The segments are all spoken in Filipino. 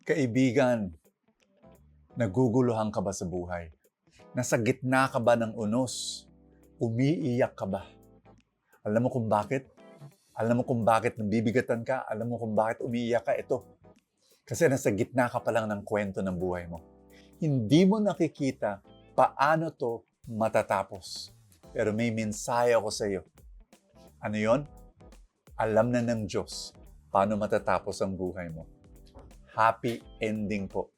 Kaibigan, naguguluhan ka ba sa buhay? Nasa gitna ka ba ng unos? Umiiyak ka ba? Alam mo kung bakit? Alam mo kung bakit nabibigatan ka? Alam mo kung bakit umiiyak ka? Ito. Kasi nasa gitna ka pa lang ng kwento ng buhay mo. Hindi mo nakikita paano to matatapos. Pero may mensahe ako sa iyo. Ano yon? Alam na ng Diyos paano matatapos ang buhay mo. Happy ending po.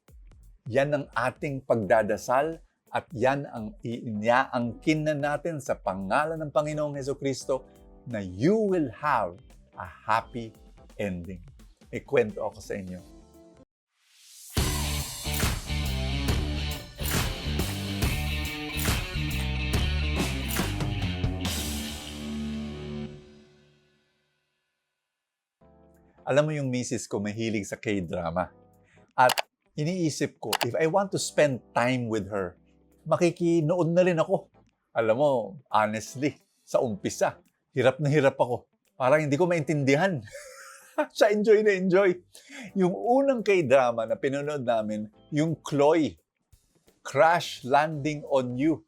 Yan ang ating pagdadasal at yan ang iniaangkin na natin sa pangalan ng Panginoong Heso Kristo na you will have a happy ending. May kwento ako sa inyo. Alam mo yung misis ko mahilig sa K-drama. At iniisip ko, if I want to spend time with her, makikinood na rin ako. Alam mo, honestly, sa umpisa, hirap na hirap ako. Parang hindi ko maintindihan. Siya enjoy na enjoy. Yung unang K-drama na pinanood namin, yung Chloe, Crash Landing on You.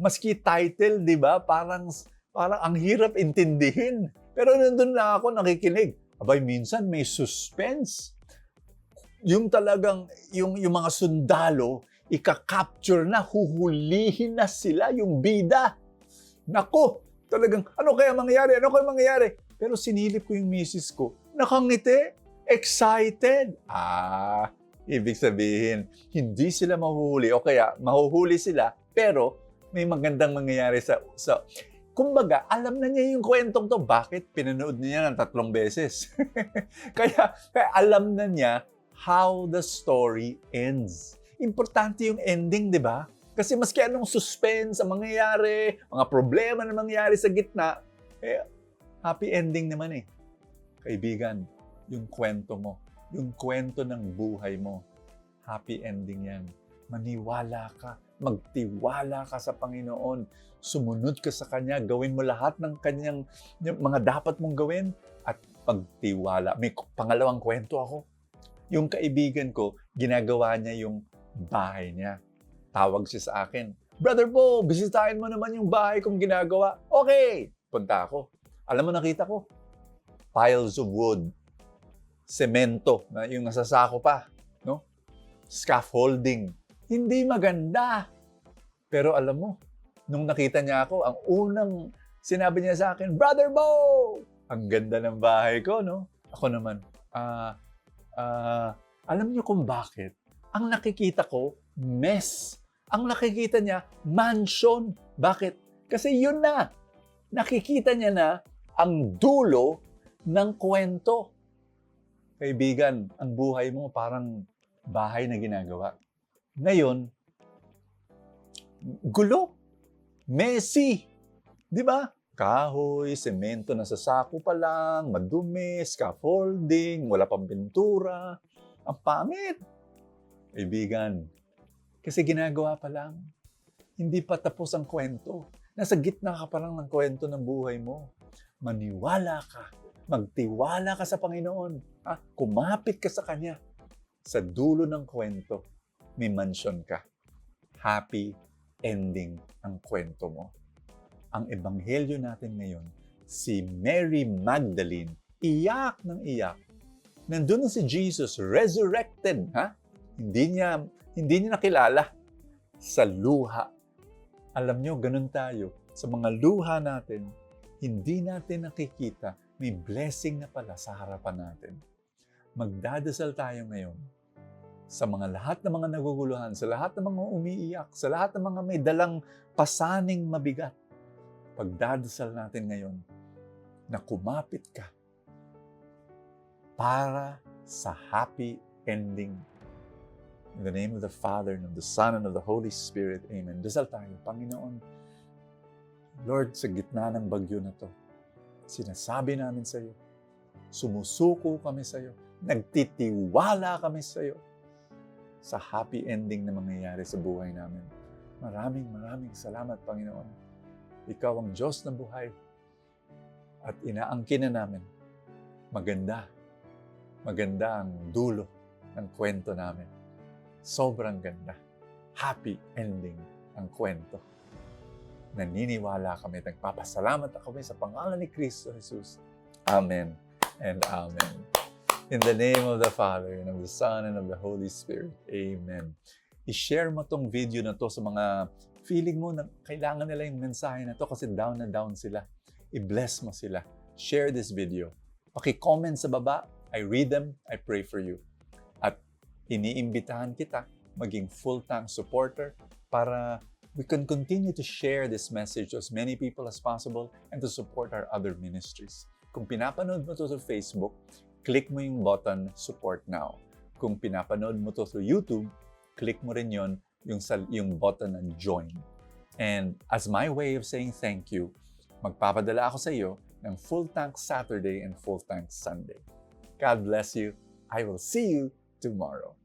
Maski title, di ba? Parang, parang ang hirap intindihin. Pero nandun na ako nakikinig. Abay, minsan may suspense. Yung talagang, yung, yung mga sundalo, ika-capture na, huhulihin na sila, yung bida. Nako, talagang, ano kaya mangyayari? Ano kaya mangyayari? Pero sinilip ko yung misis ko, nakangiti, excited. Ah, ibig sabihin, hindi sila mahuhuli o kaya mahuhuli sila, pero may magandang mangyayari sa, sa kumbaga, alam na niya yung kwentong to. Bakit? Pinanood niya ng tatlong beses. kaya, kaya alam na niya how the story ends. Importante yung ending, di ba? Kasi maski anong suspense ang mangyayari, mga problema na mangyayari sa gitna, eh, happy ending naman eh. Kaibigan, yung kwento mo, yung kwento ng buhay mo, happy ending yan. Maniwala ka, magtiwala ka sa Panginoon, sumunod ka sa Kanya, gawin mo lahat ng Kanyang mga dapat mong gawin at pagtiwala. May pangalawang kwento ako. Yung kaibigan ko, ginagawa niya yung bahay niya. Tawag siya sa akin, Brother Bo, bisitahin mo naman yung bahay kong ginagawa. Okay! Punta ako. Alam mo, nakita ko, piles of wood, semento, na yung nasasako pa, no? Scaffolding. Hindi maganda. Pero alam mo, nung nakita niya ako, ang unang sinabi niya sa akin, Brother Bo! Ang ganda ng bahay ko, no? Ako naman, ah, ah, alam niyo kung bakit? Ang nakikita ko, mess. Ang nakikita niya, mansion. Bakit? Kasi yun na. Nakikita niya na ang dulo ng kwento. Kaibigan, ang buhay mo parang bahay na ginagawa. Ngayon, gulo, messy, di ba? Kahoy, semento na sa sako pa lang, madumi, scaffolding, wala pang pintura. Ang pangit. Kaibigan, kasi ginagawa pa lang. Hindi pa tapos ang kwento. Nasa gitna ka pa lang ng kwento ng buhay mo. Maniwala ka. Magtiwala ka sa Panginoon. Ha? Kumapit ka sa Kanya. Sa dulo ng kwento, may mansion ka. Happy ending ang kwento mo. Ang ebanghelyo natin ngayon, si Mary Magdalene, iyak ng iyak. Nandun na si Jesus, resurrected, ha? Hindi niya, hindi niya nakilala sa luha. Alam nyo, ganun tayo. Sa mga luha natin, hindi natin nakikita, may blessing na pala sa harapan natin. Magdadasal tayo ngayon sa mga lahat ng mga naguguluhan, sa lahat ng mga umiiyak, sa lahat ng mga may dalang pasaning mabigat. Pagdadasal natin ngayon na kumapit ka para sa happy ending. In the name of the Father, and of the Son, and of the Holy Spirit. Amen. Dasal tayo. Panginoon, Lord, sa gitna ng bagyo na to, sinasabi namin sa iyo, sumusuko kami sa iyo, nagtitiwala kami sa iyo sa happy ending na mangyayari sa buhay namin. Maraming maraming salamat, Panginoon. Ikaw ang Diyos ng buhay at inaangkin na namin. Maganda. Maganda ang dulo ng kwento namin. Sobrang ganda. Happy ending ang kwento. Naniniwala kami, nagpapasalamat na kami sa pangalan ni Kristo Jesus. Amen and Amen. In the name of the Father, and of the Son, and of the Holy Spirit. Amen. I-share mo tong video na to sa mga feeling mo na kailangan nila yung mensahe na to kasi down na down sila. I-bless mo sila. Share this video. Paki-comment sa baba. I read them. I pray for you. At iniimbitahan kita maging full-time supporter para we can continue to share this message to as many people as possible and to support our other ministries. Kung pinapanood mo to sa Facebook, click mo yung button Support Now. Kung pinapanood mo to sa YouTube, click mo rin yon yung, yung button ng Join. And as my way of saying thank you, magpapadala ako sa iyo ng Full Tank Saturday and Full Tank Sunday. God bless you. I will see you tomorrow.